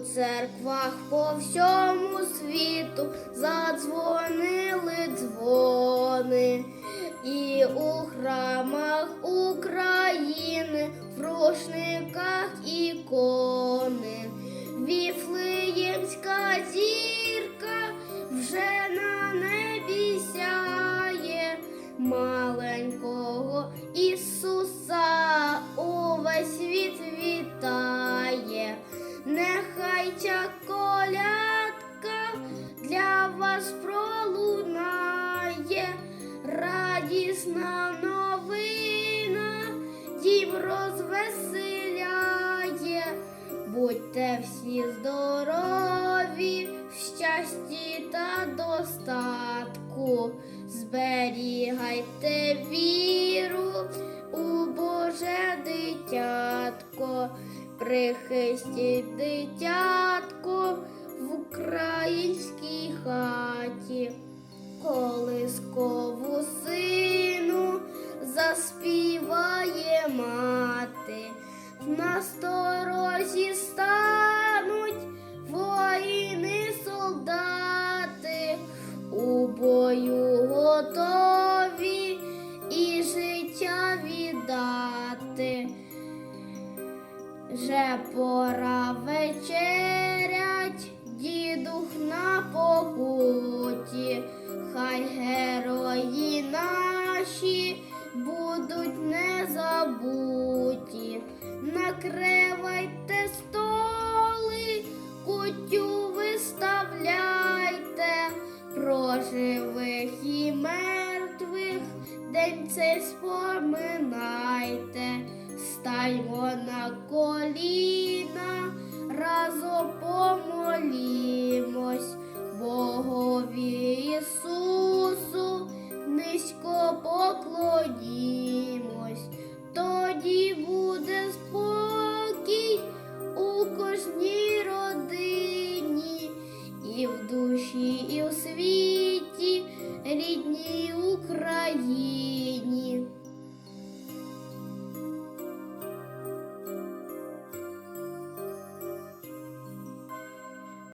церквах по всьому світу задзвонили дзвони, і у храмах України, в рушниках ікони, Віфлеємська зірка вже на небі сяє. Маленького Ісуса увесь світ вітає. Нехай ця колядка для вас пролунає, радісна новина, дім розвеселяє. Будьте всі здорові, в щасті та достатку, зберігайте віру у Боже дитятко, прихистіть дитятко Вже пора вечерять, дідух на покуті, хай герої наші будуть незабуті. Накривайте столи, кутю виставляйте, про живих і мертвих день цей споминайте. Стаймо на коліна, разом помолімось, Богові Ісусу, низько поклонімось,